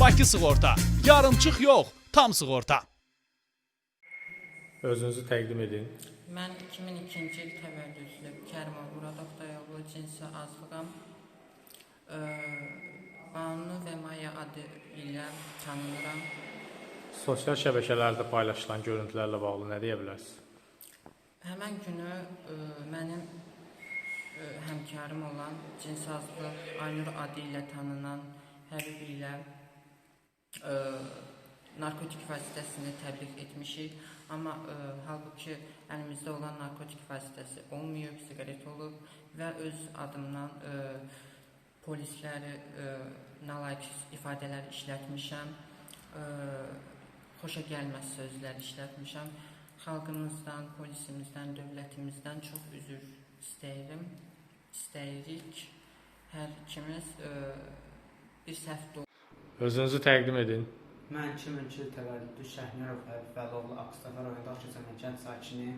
Bakı Sığorta. Yarımçıq yox, tam sığorta. Özünüzü təqdim edin. Mən 2002-ci il təvəllüdlü Kərimov Murad Oqtayoğlu cinsi azlığam. Ee, Banu və Maya adı ilə tanınıram. Sosial şəbəkələrdə paylaşılan görüntülərlə bağlı nə deyə bilərsiniz? Həmən günü e, mənim e, həmkarım olan cinsazlıq Aynur adı ilə tanınan Həbib ilə e, narkotik vasitəsini təbliğ etmişik. Amma e, halbuki əlimizdə olan narkotik vasitəsi olmayıb, siqaret olub və öz adımdan e, polisləri e, nalayiq ifadələr işlətmişəm. E, xoşa gəlməz sözlər işlətmişəm. Xalqımızdan, polisimizdən, dövlətimizdən çox üzr istəyirəm. İstəyirik. Hər ikimiz e, bir səhv Özünüzü təqdim edin. Mən 2002 il təvəllüdlü Şəhnərov Həbib Vəloğlu Ağstafa rayonunda Ağçaçan kənd sakini,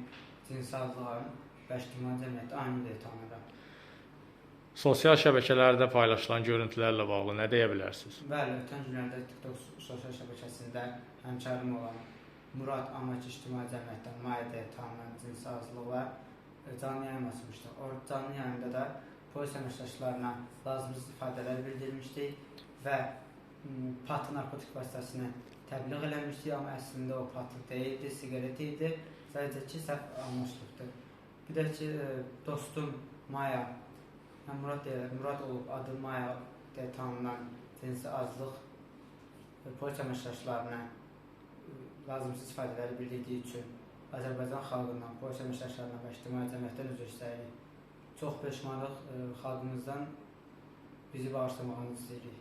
cinsi azlığın və ictimai cəmiyyətdə aynı deyə tanıyıram. Sosial şəbəkələrdə paylaşılan görüntülərlə bağlı nə deyə bilərsiniz? Bəli, ötən günlərdə TikTok sosial şəbəkəsində həmkarım olan Murad Amaç İctimai Cəmiyyətdən Maya deyə tanınan cinsi azlığa e, canlı yayım açmışdı. O canlı yayında da polis əməkdaşlarına lazımsız ifadələr bildirmişdik və m, patlı narkotik vasitəsini təbliğ eləmişdik, amma əslində o patlı deyildi, siqaret idi. Sadəcə ki, səhv anlaşılıbdır. Bir də ki, e, dostum Maya, mən Murad deyə, Murad olub adı Maya deyə tanınan cinsi azlıq e, polis əməkdaşlarına e, lazımsız ifadələri bildirdiyi üçün Azərbaycan xalqından, polis əməkdaşlarından və ictimai cəmiyyətdən üzr istəyirik. Çox peşmanlıq xalqımızdan bizi bağışlamağını istəyirik.